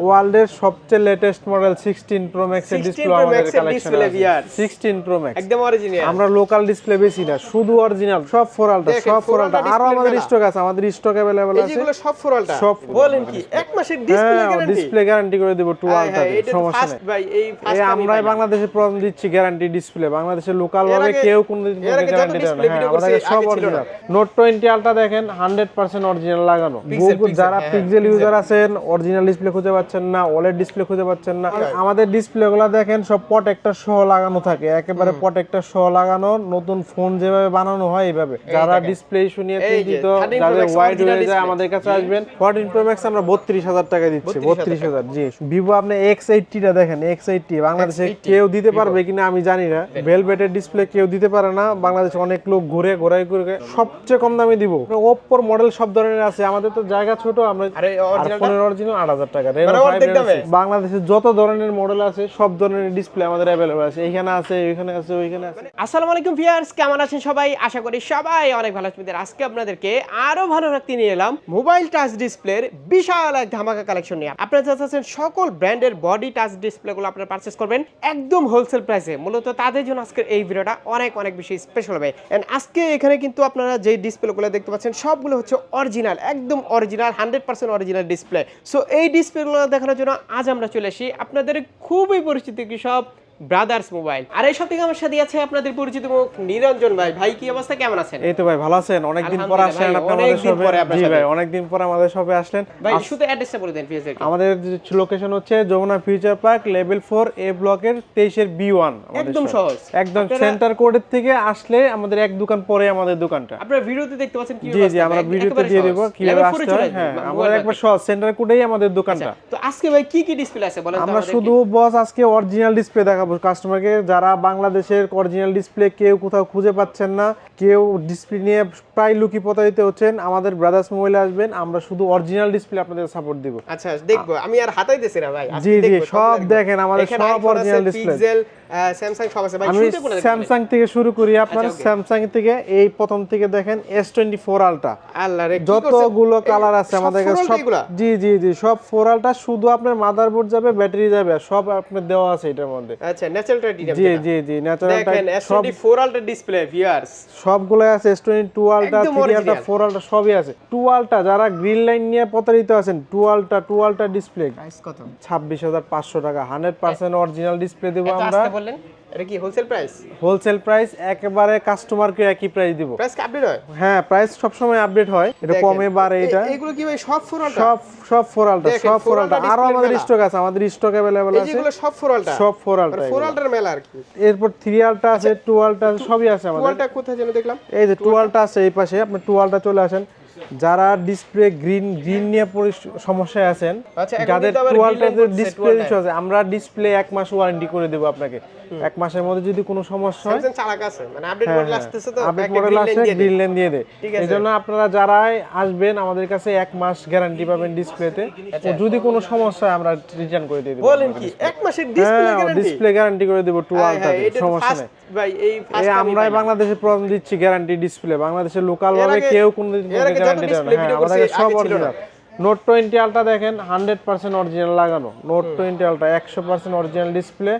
ওয়ার্ল্ডের সবচেয়ে latest model 16 pro max এর 16 ডিসপ্লে Pro আমাদের Max এর কালেকশন display আছে VR 16 প্রো ম্যাক্স একদম অরিজিনাল আমরা লোকাল ডিসপ্লে বেশি না শুধু অরিজিনাল সব ফোর আলটা দেখেন, সব ফোর 4 আলটা আলটা আরো display আমাদের মেলা। স্টক আছে আমাদের স্টক अवेलेबल এই আছে যেগুলো সব ফোরালটা সব বলেন কি এক মাসের ডিসপ্লে হ্যাঁ গ্যারান্টি ডিসপ্লে গ্যারান্টি করে দেব টু আলটা এটা তো সমস্যা ফার্স্ট নেই ভাই এই এই ফার্স্ট আমরাই বাংলাদেশে প্রথম দিচ্ছি গ্যারান্টি ডিসপ্লে বাংলাদেশে লোকাল এর ভাবে আগে- কেউ কোনোদিন এর আগে যত গ্যারান্টি দেয় না display হ্যাঁ video আমাদের করছে, সব আগে ছিল না। অরিজিনাল নোট 20 আলটা দেখেন 100% অরিজিনাল লাগানো Pixel, Google- pixel, যারা হ্যাঁ, পিক্সেল pixel। ইউজার আছেন অরিজিনাল ডিসপ্লে খুঁজে পাচ্ছেন না ওলেড ডিসপ্লে খুঁজে পাচ্ছেন না। আমাদের ডিসপ্লে গুলো দেখেন সব প্রোটেক্টর সহ লাগানো থাকে। একেবারে প্রোটেক্টর সহ লাগানো নতুন ফোন যেভাবে বানানো হয় এইভাবে। যারা ডিসপ্লে ইস্যু নিয়ে চিন্তিত যাদের ওয়াইড হয়ে যায় আমাদের কাছে আসবেন। 14 প্রো ম্যাক্স আমরা 32000 টাকা দিচ্ছি 32,000 32000 জি। ভিভো আপনি X80 টা দেখেন X80 বাংলাদেশে কেউ দিতে পারবে কিনা আমি জানি না। ভেলভেটের ডিসপ্লে কেউ দিতে পারে না বাংলাদেশে অনেক লোক ঘুরে ঘোরাই ঘুরে সবচেয়ে কম দামে দিব। ওপ্পোর মডেল সব ধরনের আছে আমাদের তো জায়গা ছোট আমরা ফোনের অরিজিনাল আট হাজার টাকা Reno অর্ধেক 5 দামে? বাংলাদেশে যত ধরনের মডেল আছে সব ধরনের ডিসপ্লে আমাদের অ্যাভেলেবল আছে। এখানে আছে ওইখানে আছে ওইখানে আছে। আসসালামু আলাইকুম ভিউয়ার্স কেমন আছেন সবাই? আশা করি সবাই অনেক ভালো আছেন। আজকে আপনাদেরকে আরও ভালো রাখতে নিয়ে এলাম মোবাইল টাচ ডিসপ্লের বিশাল এক ধামাকা কালেকশন নিয়ে। আপনারা চাচ্ছেন সকল ব্র্যান্ডের বডি টাচ ডিসপ্লেগুলো আপনারা পারচেস করবেন একদম হোলসেল প্রাইসে মূলত তাদের জন্য আজকের এই ভিডিওটা অনেক অনেক বেশি স্পেশাল হবে। এন্ড আজকে এখানে কিন্তু আপনারা যে ডিসপ্লেগুলো দেখতে পাচ্ছেন সবগুলো হচ্ছে অরিজিনাল একদম original hundred percent original display so এই ডিসপ্লেগুলো দেখানোর জন্য আজ আমরা চলে আসি আপনাদের খুবই পরিচিত কি সব ব্রাদার্স মোবাইল। আর এই থেকে আমার সাথে আছে আপনাদের পরিচিত মুখ নিরঞ্জন ভাই। ভাই কি অবস্থা? কেমন আছেন? এই তো ভাই ভালো আছেন? অনেকদিন পর আসলেন আপনি আমাদের শপে। পরে আপনার জি। ভাই অনেকদিন পর আমাদের শপে আসলেন। ভাই শুধু অ্যাড্রেসটা বলে দেন ফিয়াজের আমাদের লোকেশন হচ্ছে Jamuna future park level four A ব্লকের তেইশের বি ওয়ান একদম সহজ। একদম সেন্টার কোডের থেকে আসলে আমাদের এক দোকান পরে আমাদের দোকানটা। আপনারা ভিডিওতে দেখতে পাচ্ছেন কি জি জি আমরা ভিডিওতে দিয়ে দেবো কীভাবে আসতে হয়। হ্যাঁ আমাদের একবার সহজ। সেন্টার কোডেই আমাদের দোকানটা। তো আজকে ভাই কি কি ডিসপ্লে আছে? বলেন আমরা শুধু বস আজকে অরিজিনাল ডিসপ্লে দেখাবো। কাস্টমারকে যারা বাংলাদেশের অরিজিনাল ডিসপ্লে কেউ কোথাও খুঁজে পাচ্ছেন না কেউ ডিসপ্লে নিয়ে প্রায় লুকি প্রতারিত হচ্ছেন আমাদের ব্রাদার্স মোবাইলে আসবেন আমরা শুধু অরিজিনাল ডিসপ্লে আপনাদের সাপোর্ট দিব। আচ্ছা দেখব আমি আর হাতাইতেছি না ভাই জি, জি, সব দেখেন, আমাদের সব। Pixel, আহ, Samsung সব আছে। ভাই স্যামসাং থেকে শুরু করি আপনার আচ্ছা, স্যামসাং থেকে এই প্রথম থেকে দেখেন এস টোয়েন্টি ফোর আলটা আল্লাহ যতগুলো কালার আছে আমাদের কাছে সব জি জি জি সব ফোর আলটা শুধু আপনার মাদারবোর্ড যাবে ব্যাটারি যাবে সব আপনার দেওয়া আছে এটার মধ্যে। আচ্ছা ন্যাচারাল টাইটেনিয়াম জি জি জি ন্যাচারাল দেখেন সব S24 আলট্রা ডিসপ্লে ভিউয়ার্স সবগুলো আছে এস আলট্রা টু আলটা একদম থ্রি আলটা original। ফোর আলটা সবই আছে। 2 আলট্রা যারা গ্রিন লাইন নিয়ে প্রতারিত আছেন 2 আলট্রা 2 আলট্রা ডিসপ্লে প্রাইস কত? ছাব্বিশ হাজার পাঁচশো টাকা হান্ড্রেড পার্সেন্ট অরিজিনাল ডিসপ্লে দেবো আমরা। আসতে বললেন? এটা কি হোলসেল প্রাইস হোলসেল প্রাইস একেবারে কাস্টমারকে একই প্রাইস দিব। প্রাইস আপডেট হয়? হ্যাঁ প্রাইস সবসময় আপডেট হয়। এটা কমে বাড়ে এটা। এগুলো কি ভাই সব ফোর আলট্রা সব সব ফোর আলটা দেখেন, সব ফোর four আলটা alta আরও আমাদের স্টক আছে আমাদের স্টক এই আছে। যেগুলো সব ফোর আলট্রা সব ফোর আলটা ফোর আলট্রার মেলা আর কি। এরপর থ্রি আলটা আছে টু আলটা আছে সবই আছে আমাদের। কোয়ালটা কোথায় যেন দেখলাম? এই যে টু আলটা আছে এই পাশে আপনি টু আলটা চলে আসেন। যারা ডিসপ্লে গ্রিন গ্রিন নিয়ে সমস্যায় আছেন আচ্ছা, যাদের কিন্তু আবার টু green আলটাতে line করছে, ডিসপ্লে ইস্যু আছে আমরা ডিসপ্লে এক মাস ওয়ারেন্টি করে দেবো আপনাকে। এক মাসের মধ্যে যদি কোনো সমস্যা হয় মানে আপডেট হ্যাঁ, মডেল আসতেছে তো আপডেট মডেল green line আসে দিয়ে গ্রিন। লাইন দিয়ে দেয়। এই জন্য আপনারা যারাই আসবেন আমাদের কাছে এক মাস গ্যারান্টি পাবেন ডিসপ্লেতে যদি কোনো সমস্যা হয় আমরা রিটার্ন করে দিয়ে দেবো বলেন কি এক মাসের ডিসপ্লে হ্যাঁ গ্যারান্টি ডিসপ্লে গ্যারান্টি করে দেবো টু আলটাতে সমস্যা নেই। ভাই এই আমরাই বাংলাদেশে প্রথম দিচ্ছি গ্যারান্টি ডিসপ্লে বাংলাদেশে লোকাল ভাবে কেউ কোনো এর আগে যত display হ্যাঁ সব। অরিজিনাল নোট টোয়েন্টি আলটা দেখেন হান্ড্রেড পার্সেন্ট অরিজিনাল লাগানো। নোট টোয়েন্টি আলটা একশো পার্সেন্ট অরিজিনাল ডিসপ্লে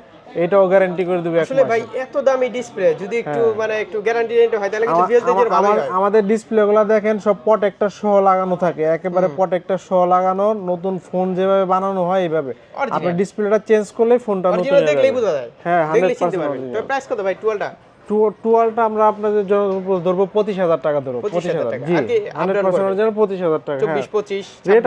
এটাও গ্যারান্টি করে দেবে আসলে ভাই এত দামি ডিসপ্লে যদি একটু মানে একটু গ্যারান্টি হয় তাহলে কিন্তু ভালো হয়। আমাদের ডিসপ্লে গুলো দেখেন সব প্রোটেক্টর সহ লাগানো থাকে। একেবারে প্রোটেক্টর সহ লাগানো নতুন ফোন যেভাবে বানানো হয় এইভাবে। আপনি ডিসপ্লেটা চেঞ্জ করলে ফোনটা নতুন হয়ে দেখলেই যাবে। বোঝা যায়। হ্যাঁ দেখলে হান্ড্রেড চিনতে পার্সেন্ট পারবেন তো প্রাইস কত ভাই টুয়েলটা টুয়ালটা আমরা আপনাদের জন্য ধরবো পঁচিশ হাজার টাকা 25,000 পঁচিশ হাজার টাকা। জি হান্ড্রেড updown পার্সেন্ট পঁচিশ হাজার টাকা হ্যাঁ। চব্বিশ পঁচিশ রেট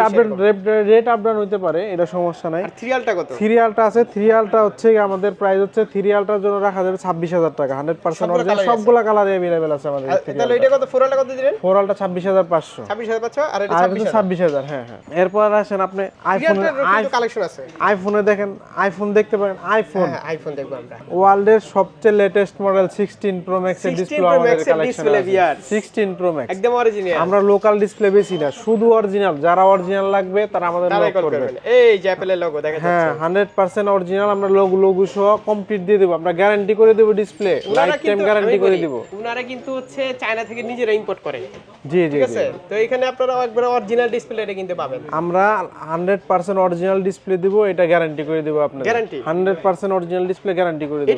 রেট আপডাউন পারে এটা সমস্যা নাই। থ্রিয়ালটা কত? থ্রিয়ালটা আছে থ্রিয়ালটা হচ্ছে আমাদের প্রাইস হচ্ছে থ্রিয়ালটার জন্য রাখা যাবে ছাব্বিশ হাজার টাকা হান্ড্রেড পার্সেন্ট অরিজিনাল? সবগুলা কালার অ্যাভেলেবেল আছে আমাদের তাহলে এটা কত ফোরালটা কত দিলেন? ফোরালটা ছাব্বিশ হাজার পাঁচশো। ছাব্বিশ হাজার পাঁচশো আর এটা ছাব্বিশ হাজার। হ্যাঁ হ্যাঁ। এরপর আসেন আপনি আইফোনে কালেকশন আছে। আইফোনে দেখেন আইফোন দেখতে পারেন আইফোন হ্যাঁ আইফোন দেখব আমরা। ওয়ার্ল্ডের সবচেয়ে লেটেস্ট মডেল 16 প্রো ম্যাক্স এর ডিসপ্লে আমাদের Max কালেকশন আছে। 16 প্রো ম্যাক্স একদম অরিজিনাল আমরা লোকাল ডিসপ্লে বেশি না শুধু অরিজিনাল যারা অরিজিনাল লাগবে তারা আমাদের নক করবে। এই যে অ্যাপেলের লোগো দেখা হ্যাঁ যাচ্ছে। হান্ড্রেড পার্সেন্ট অরিজিনাল আমরা লোগো লোগো সহ কমপ্লিট দিয়ে দেবো। আমরা গ্যারান্টি করে দেবো ডিসপ্লে লাইফ টাইম গ্যারান্টি করে দিব। কিন্তু হচ্ছে চায়না থেকে নিজেরা ইম্পোর্ট করে। জি জি ঠিক আছে? তো এখানে আপনারা একবার অরিজিনাল ডিসপ্লে এটা কিনতে পাবেন। আমরা হান্ড্রেড পার্সেন্ট অরিজিনাল ডিসপ্লে দিব এটা গ্যারান্টি করে দিব Guarantee? Hundred percent original display guarantee করে দিব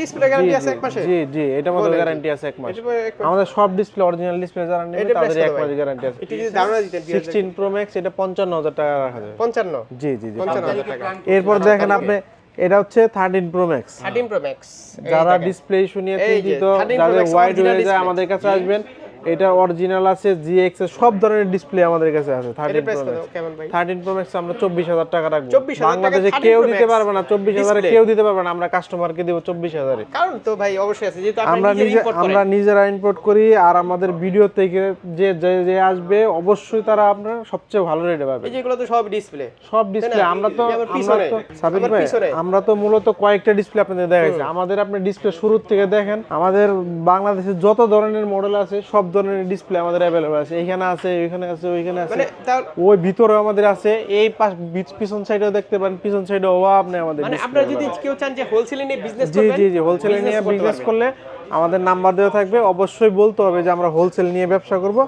ডিসপ্লে গ্যারান্টি আছে এক মাসে জি জি এটা মধ্যে গ্যারান্টি আছে এক মাস। এটা আমাদের সব ডিসপ্লে অরিজিনাল ডিসপ্লে যারা নেবে তাদের এক গ্যারান্টি আছে। এটা যদি ধারণা দিতেন সিক্সটিন প্রো ম্যাক্স এটা পঞ্চান্ন হাজার টাকা রাখা যাবে। পঞ্চান্ন। জি জি জি। পঞ্চান্ন হাজার টাকা। এরপর দেখেন আপনি এটা হচ্ছে thirteen pro max thirteen pro max যারা ডিসপ্লে শুনিয়ে নিয়ে এই যে, চিন্তিত 13 Pro যাদের Max ওয়াইড হয়ে যায় আমাদের কাছে আসবেন। এটা অরিজিনাল আছে জিএক্স এর সব ধরনের ডিসপ্লে আমাদের কাছে আছে থার্টিন প্রাইস প্রো কত ম্যাক্স কেমন ভাই? থার্টিন প্রো ম্যাক্স আমরা চব্বিশ হাজার টাকা রাখব। 24,000 বাংলাদেশে কেউ দিতে পারবে না চব্বিশ হাজারে display। কেউ দিতে পারবে না আমরা কাস্টমারকে দেবো চব্বিশ হাজারে। কারণ তো ভাই অবশ্যই আছে যেহেতু আমরা নিজে আমরা নিজেরা ইম্পোর্ট করি আর আমাদের ভিডিও থেকে যে যে আসবে অবশ্যই তারা আপনার সবচেয়ে ভালো রেটে পাবে। এই যেগুলো তো সব ডিসপ্লে সব ডিসপ্লে আমরা তো আমরা তো আবার ভাই আমরা তো মূলত কয়েকটা ডিসপ্লে আপনাদের দেখাইছি। আমাদের আপনি ডিসপ্লে শুরুর থেকে দেখেন আমাদের বাংলাদেশে যত ধরনের মডেল আছে সব ধরনের ডিসপ্লে আমাদের অ্যাভেলেবল আছে। এখানে আছে ওইখানে আছে ওইখানে আছে। মানে ওই ভিতরে আমাদের আছে এই পাশ পিছন সাইডেও দেখতে পারেন পিছন সাইডে অভাব নেই আমাদের মানে আপনারা যদি কেউ চান যে হোলসেলে নিয়ে বিজনেস করবেন জি জি হোলসেলে নিয়ে বিজনেস করলে আমাদের নাম্বার দেওয়া থাকবে। অবশ্যই বলতে হবে যে আমরা হোলসেল নিয়ে ব্যবসা করব।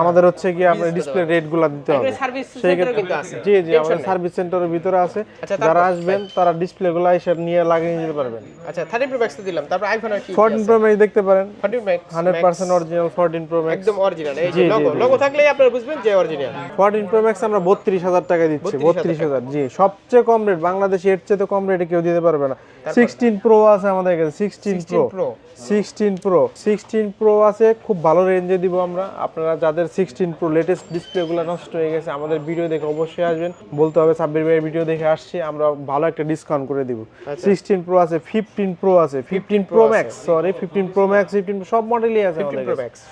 আমাদের হচ্ছে কি আপনার ডিসপ্লে রেটগুলো দিতে হবে। সার্ভিস সেই ক্ষেত্রে কিন্তু আছে। জি জি আমাদের সার্ভিস সেন্টারের ভিতরে আছে। আচ্ছা, যারা আসবেন তারা ডিসপ্লে গুলো এসে নিয়ে লাগিয়ে নিতে পারবেন। আচ্ছা থার্টিন প্রো ম্যাক্স তো দিলাম। তারপর আইফোন আর কি ফোরটিন প্রো ম্যাক্স দেখতে পারেন। Thirteen max hundred percent original fourteen pro max একদম অরিজিনাল এই যে লোগো লোগো থাকলেই আপনারা বুঝবেন যে অরিজিনাল ফোরটিন প্রো ম্যাক্স আমরা বত্রিশ হাজার টাকা দিচ্ছি 32,000 বত্রিশ হাজার জি। সবচেয়ে কম রেট বাংলাদেশে এর চেয়ে তো কম রেটে কেউ দিতে পারবে না। সিক্সটিন প্রো আছে আমাদের কাছে sixteen pro 16 Pro sixteen pro sixteen pro আছে খুব ভালো রেঞ্জে দিব আমরা। আপনারা যাদের সিক্সটিন প্রো লেটেস্ট ডিসপ্লেগুলো নষ্ট হয়ে গেছে আমাদের ভিডিও দেখে অবশ্যই আসবেন। বলতে হবে সাব্বির ভাইয়ের ভিডিও দেখে আসছি আমরা ভালো একটা ডিসকাউন্ট করে দিব। সিক্সটিন প্রো আছে ফিফটিন প্রো আছে fifteen pro max sorry fifteen pro max fifteen সব মডেলই আছে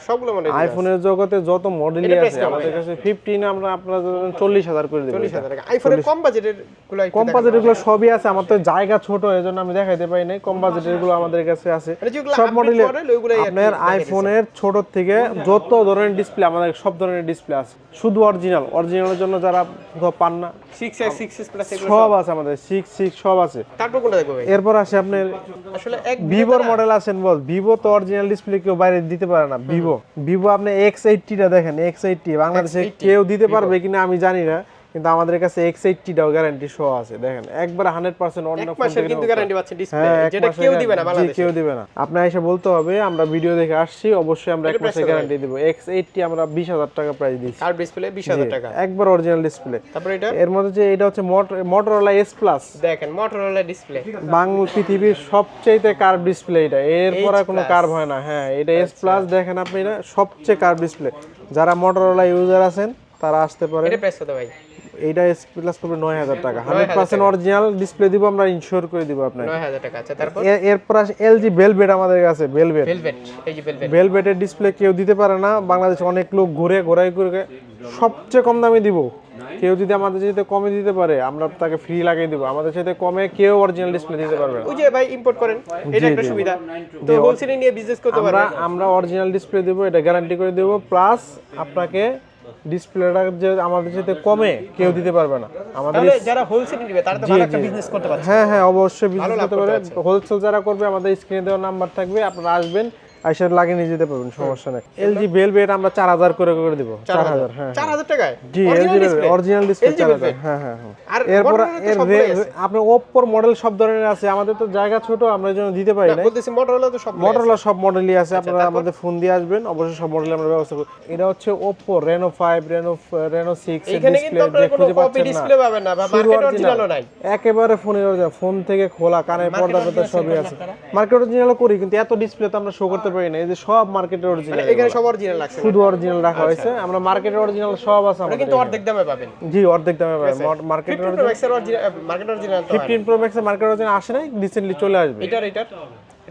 সবগুলো হয় আইফোনের জগতে যত মডেলই আছে আমাদের। কাছে ফিফটিন আমরা আপনার চল্লিশ হাজার করে দেবো আইফোনের কম বাজেটের কম বাজেটেরগুলো সবই আছে আমার তো জায়গা ছোট এই জন্য আমি দেখাইতে পারি নাই। কম বাজেটেরগুলো আমাদের কাছে আছে। মানে যেগুলো সব মডেলে আপনার আইফোনের ছোট থেকে যত ধরনের ডিসপ্লে আমাদের সব ধরনের ডিসপ্লে আছে। শুধু অরিজিনাল অরিজিনালের জন্য যারা কোথাও পান না six S six S plus সব আছে আমাদের। সিক্স সিক্স সব আছে। তারপর কোনটা দেখব এরপর আসে আপনার আসলে এক ভিভোর মডেল আছেন বল। ভিভো তো অরিজিনাল ডিসপ্লে কেউ বাইরে দিতে পারে না। ভিভো ভিভো আপনি এক্স এইটটিটা দেখেন এক্স এইটটি বাংলাদেশে কেউ দিতে পারবে কিনা আমি জানি না। কিন্তু আমাদের কাছে এক্স এইটটিটাও গ্যারান্টি শো আছে দেখেন। একবার হান্ড্রেড পার্সেন্ট অন্য কিন্তু গ্যারান্টি পাচ্ছেন ডিসপ্লে যেটা কেউ দিবে না বাংলাদেশে। কেউ দিবে না। আপনি এসে বলতে হবে আমরা ভিডিও দেখে আসছি অবশ্যই আমরা এক মাসের গ্যারান্টি দিব। এক্স এইটটি আমরা বিশ হাজার টাকা প্রাইস দিচ্ছি। আর ডিসপ্লে বিশ হাজার টাকা। একবার অরিজিনাল ডিসপ্লে তারপর এটা? এর মধ্যে যে এটা হচ্ছে মোটরোলা এস প্লাস দেখেন মোটরোলা ডিসপ্লে বাংলা পৃথিবীর সবচেয়ে কার্ভ ডিসপ্লে এটা। এরপর আর কোনো কার্ভ হয় না। হ্যাঁ এটা এস প্লাস দেখেন আপনি এটা সবচেয়ে কার্ভ ডিসপ্লে যারা মোটরোলা ইউজার আছেন তারা আসতে পারে। এটা প্রাইস কত ভাই? এইটা এস প্লাস করবে নয় হাজার টাকা। হান্ড্রেড পার্সেন্ট অরিজিনাল ডিসপ্লে দিব আমরা ইনশিওর করে দিব আপনার নয় হাজার টাকা আচ্ছা তারপর? এরপর আসে এলজি বেলবেট আমাদের কাছে বেলবেট ভেলভেট এই যে ভেলভেট বেলবেটের ডিসপ্লে কেউ দিতে পারে না বাংলাদেশে অনেক লোক ঘুরে ঘোরাই করে সবচেয়ে কম দামে দিব। কেউ যদি আমাদের সাথে কমে দিতে পারে আমরা তাকে ফ্রি লাগিয়ে দিব। আমাদের সাথে কমে কেউ অরিজিনাল ডিসপ্লে দিতে পারবে না। ওই যে ভাই ইম্পোর্ট করেন এটা একটা সুবিধা। তো হোলসেলে নিয়ে বিজনেস করতে আমরা আমরা অরিজিনাল ডিসপ্লে দেবো এটা গ্যারান্টি করে দেবো। প্লাস আপনাকে ডিসপ্লেটা যে আমাদের সাথে কমে কেউ দিতে পারবে না। আমাদের যারা হোলসেল নিবে তারা তো ভালো একটা বিজনেস করতে পারবে হ্যাঁ হ্যাঁ অবশ্যই বিজনেস করতে পারবে। হোলসেল যারা করবে আমাদের স্ক্রিনে দেওয়া নাম্বার থাকবে আপনারা আসবেন। আইসা লাগিয়ে নিয়ে যেতে পারবেন সমস্যা নেই। এলজি বেলবেট আমরা চার হাজার করে করে দিব চার হাজার। হ্যাঁ চার হাজার টাকায়? জি এলজি অরিজিনাল ডিসপ্লে LG চার হাজার Velvet? হ্যাঁ হ্যাঁ হ্যাঁ। আর এরপর। আপনি ওপ্পোর মডেল সব ধরনের আছে আমাদের তো জায়গা ছোট আমরা জন্য দিতে পারি না বলতেছি মোটরোলা তো সব মডেলা সব মডেলই আছে আচ্ছা, আপনারা আমাদের ফোন দিয়ে আসবেন অবশ্যই সব মডেল আমরা ব্যবস্থা করব। এটা হচ্ছে Oppo Reno 5 Reno Reno 6 এর এখানে কিন্তু আপনারা কোনো কপি ডিসপ্লে পাবেন না বা মার্কেট অরিজিনালও নাই। একেবারে ফোনের অরিজিনাল ফোন থেকে খোলা কানের পর্দা পর্দা সবই আছে। মার্কেট অরিজিনাল করি কিন্তু এত ডিসপ্লে তো আমরা শো করতে পারি না এই যে সব মার্কেটের অরিজিনাল এখানে সব অরিজিনাল আছে শুধু অরিজিনাল রাখা হয়েছে। আমরা মার্কেটের অরিজিনাল সব আছে আমরা কিন্তু অর্ধেক দামে পাবেন। জি অর্ধেক দামে পাবেন। মার্কেটের 15 Pro Max এর অরিজিনাল মার্কেট অরিজিনাল তো হয় না। 15 প্রো ম্যাক্সের মার্কেট অরিজিনাল আসে নাই রিসেন্টলি চলে আসবে। এটার এটার?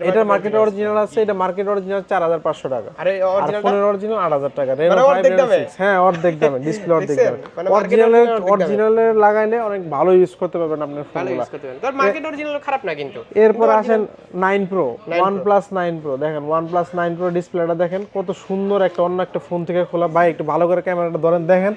এটা মার্কেট অরিজিনাল আছে এটা মার্কেট অরিজিনাল চার হাজার পাঁচশো টাকা। আর অরিজিনাল ফোনের অরিজিনাল আট হাজার টাকা রেনো মানে? হ্যাঁ অর্ধেক দামে ডিসপ্লে অর্ধেক দেখছেন? দামে। মানে অরিজিনালের অর্ধেক দামে। অরিজিনালে লাগাইলে অনেক ভালো ইউজ করতে পারবেন আপনার ভালো ফোনগুলো ইউজ করতে পারেন তোর মার্কেট অরিজিনাল খারাপ না কিন্তু। এরপর আসেন nine pro one plus nine pro দেখেন প্লাস নাইন প্রো ডিসপ্লেটা দেখেন কত সুন্দর একটা অন্য একটা ফোন থেকে খোলা। ভাই একটু ভালো করে ক্যামেরাটা ধরেন দেখেন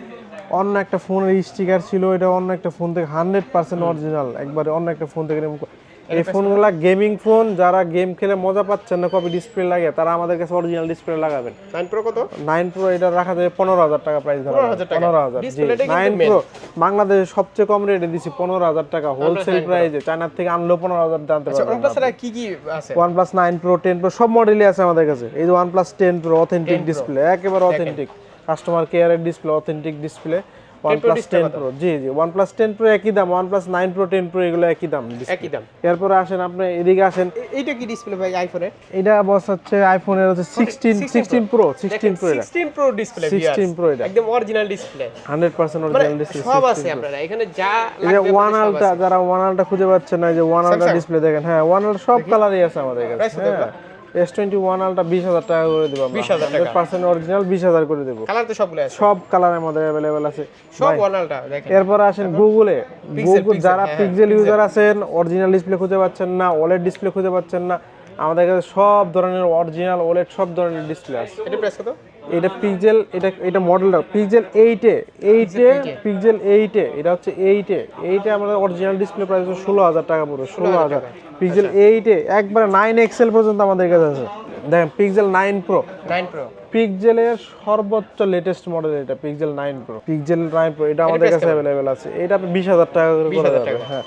অন্য একটা ফোনের স্টিকার ছিল এটা অন্য একটা ফোন থেকে হান্ড্রেড পার্সেন্ট অরিজিনাল একবারে অন্য একটা ফোন থেকে করা। এই ফোনগুলা গেমিং ফোন যারা গেম খেলে মজা পাচ্ছেন না কপি ডিসপ্লে লাগে তারা আমাদের কাছে অরিজিনাল ডিসপ্লে লাগাবেন। নাইন প্রো কত? নাইন প্রো এটা রাখা যাবে পনেরো হাজার টাকা প্রাইস ধরা 15,000 টাকা। পনেরো হাজার Display টা কিন্তু নাইন প্রো বাংলাদেশে সবচেয়ে কম রেটে দিছি পনেরো হাজার টাকা হোলসেল প্রাইসে চায়নার থেকে আনলো পনেরো হাজার জানতে পারবেন ওয়ানপ্লাস এর কি কি আছে? Plus nine pro ten pro সব মডেলই আছে আমাদের কাছে। এই যে plus ten pro authentic display একেবারে অথেন্টিক কাস্টমার কেয়ারের display authentic display display ten pro জি জি প্লাস টেন প্রো একই দাম plus nine pro ten pro এগুলো একই দাম একই দাম। এরপরে আসেন আপনি এদিকে আসেন। এ- এইটা কি ডিসপ্লে ভাই আইফোনের এটা বস হচ্ছে আইফোনের হচ্ছে sixteen sixteen pro sixteen pro এটা। 16 প্রো ডিসপ্লে 16 Pro এটা। একদম অরিজিনাল ডিসপ্লে হান্ড্রেড পার্সেন্ট মানে অরিজিনাল ডিসপ্লে সব আছে আপনারা এখানে যা লাগবে ওয়ান আলটা যারা ওয়ান আলটা খুঁজে পাচ্ছেন না যে ওয়ান আলটা ডিসপ্লে দেখেন হ্যাঁ ওয়ান আলটা সব কালারই আছে আমাদের কাছে হ্যাঁ। এস টোয়েন্টি ওয়ান আলটা বিশ হাজার টাকা করে দেবো বিশ হাজার টাকা। পার্সেন্ট অরিজিনাল বিশ হাজার করে দেবো। কালার তো সবগুলো আছে। সব কালার আমাদের অ্যাভেলেবেল আছে। সব এরপর আসেন গুগলে গুগল যারা হ্যাঁ, পিক্সেল ইউজার আছেন অরিজিনাল ডিসপ্লে খুঁজে পাচ্ছেন না ওলেড ডিসপ্লে খুঁজে পাচ্ছেন না আমাদের কাছে সব ধরনের অরিজিনাল ওলেড সব ধরনের ডিসপ্লে আছে। এটা প্রাইস কত? এটা পিক্সেল এটা এটা মডেলটা পিক্সেল এইটে এইটে পিক্সেল এইটে এটা হচ্ছে এইটে এইটে আমাদের অরিজিনাল ডিসপ্লে প্রাইস ষোলো হাজার টাকা পড়বে ষোলো হাজার পিক্সেল এইটে একবারে নাইন এক্সেল পর্যন্ত আমাদের কাছে আছে। দেখেন পিক্সেল নাইন প্রো 9 প্রো পিক্সেলের সর্বোচ্চ লেটেস্ট মডেল এটা pixel nine pro pixel nine pro এটা আমাদের কাছে অ্যাভেলেবেল আছে। এটা বিশ হাজার টাকা করে করা 20,000 টাকা। হ্যাঁ।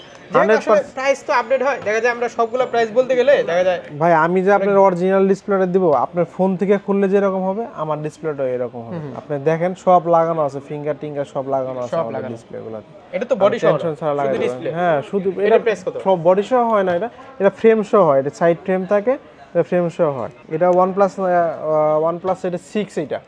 প্রাইস তো আপডেট হয়। দেখা যায় আমরা সবগুলো প্রাইস বলতে গেলে দেখা যায় ভাই আমি যে আপনার অরিজিনাল ডিসপ্লেটা দিব আপনার ফোন থেকে খুললে যেরকম হবে আমার ডিসপ্লেটাও এরকম হবে। আপনি দেখেন সব লাগানো আছে ফিঙ্গার টিঙ্গার সব লাগানো আছে ডিসপ্লেগুলোতে এটা তো বডি সহ ছাড়া হ্যাঁ শুধু এটা এটা কত? সব বডি সহ হয় না এটা এটা ফ্রেম সহ হয়। এটা সাইড ফ্রেম থাকে ফ্রেম সহ হয়। এটা ওয়ান প্লাস ওয়ান প্লাস এটা সিক্স এটা।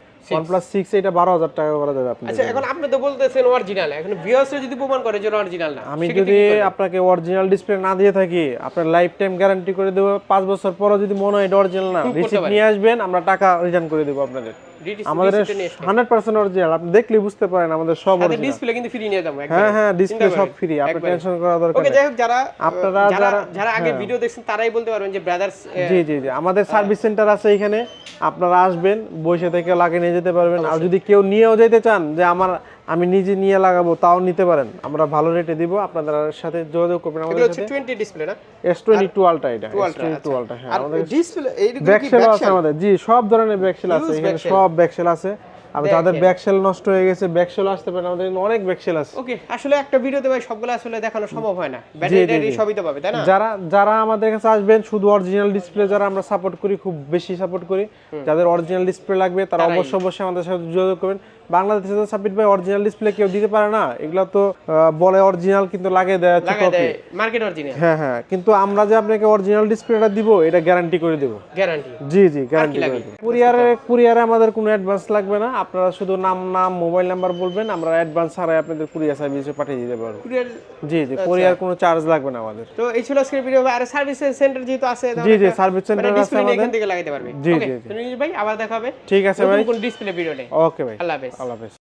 প্লাস সিক্স এটা বারো হাজার টাকা করা যাবে আপনি আচ্ছা এখন আপনি তো বলতেছেন অরিজিনাল এখন ভিউয়ার্স যদি প্রমাণ করে যে অরিজিনাল না আমি যদি আপনাকে অরিজিনাল ডিসপ্লে না দিয়ে থাকি আপনার লাইফ টাইম গ্যারান্টি করে দেবো পাঁচ বছর পরে যদি মনে হয় এটা অরিজিনাল না রিসিপ্ট নিয়ে আসবেন আমরা টাকা রিটার্ন করে দেবো আপনাদের। আমাদের হান্ড্রেড পার্সেন্ট অরিজিনাল আপনি দেখলে বুঝতে পারেন আমাদের সব অরিজিনাল ডিসপ্লে কিন্তু ফ্রি নিয়ে হ্যাঁ হ্যাঁ ডিসপ্লে সব ফ্রি আপনি টেনশন করা দরকার ওকে যাই হোক যারা আপনারা যারা যারা- যারা আগে ভিডিও দেখছেন তারাই বলতে পারবেন যে ব্রাদার্স জি জি জি আমাদের সার্ভিস সেন্টার আছে এখানে আপনারা আসবেন বসে থেকে লাগিয়ে নিয়ে যেতে পারবেন। আর যদি কেউ নিয়েও যেতে চান যে আমার আমি নিজে নিয়ে লাগাবো তাও নিতে পারেন। আমরা ভালো রেটে দিব আপনাদের সাথে যোগাযোগ করবেন আমাদের হচ্ছে সাথে। টোয়েন্টি ডিসপ্লে না? এস টোয়েন্টি টু আলটা এটা এস Ultra, টোয়েন্টি টু আচ্ছা। আলটা হ্যাঁ আমাদের ডিসপ্লে এইগুলো কি ব্যাকসেল আছে আমাদের। জি সব ধরনের ব্যাকসেল আছে এখানে। সব ব্যাকসেল আছে। আর যাদের ব্যাকসেল নষ্ট হয়ে গেছে ব্যাকসেল আসতে পারেন আমাদের অনেক ব্যাকসেল আছে। ওকে আসলে একটা ভিডিওতে ভাই সবগুলো আসলে দেখানো সম্ভব হয় না। ব্যাটারি সবই তো পাবে তাই না? যারা যারা আমাদের কাছে আসবেন শুধু অরিজিনাল ডিসপ্লে যারা আমরা সাপোর্ট করি খুব বেশি সাপোর্ট করি যাদের অরিজিনাল ডিসপ্লে লাগবে তারা অবশ্যই অবশ্যই আমাদের সাথে যোগাযোগ করবেন। বাংলাদেশে তো সাবিট ভাই অরিজিনাল ডিসপ্লে কেউ দিতে পারে না। এগুলো তো বলে অরিজিনাল কিন্তু লাগিয়ে দেয় কপি মার্কেট অরিজিনাল হ্যাঁ হ্যাঁ কিন্তু আমরা যে আপনাকে অরিজিনাল ডিসপ্লেটা দিব এটা গ্যারান্টি করে দেবো। গ্যারান্টি জি জি গ্যারান্টি করে কুরিয়ারে কুরিয়ারে আমাদের কোনো অ্যাডভান্স লাগবে না। আপনারা শুধু নাম নাম মোবাইল নাম্বার বলবেন আমরা অ্যাডভান্স ছাড়াই আপনাদের কুরিয়ার সার্ভিসে পাঠিয়ে দিতে পারব। কুরিয়ার জি জি কুরিয়ার কোনো চার্জ লাগবে না আমাদের। তো এই ছিল আজকের ভিডিও আর সার্ভিস সেন্টার যেহেতু আছে জি জি সার্ভিস সেন্টার আছে ডিসপ্লে আমাদের এখান থেকে লাগাইতে পারবে। জি, জি, ভাই আবার দেখা হবে ঠিক আছে ভাই। কোন ডিসপ্লে ভিডিওতে ওকে ভাই। আল্লাহ হাফেজ। আল্লাহ হাফেজ।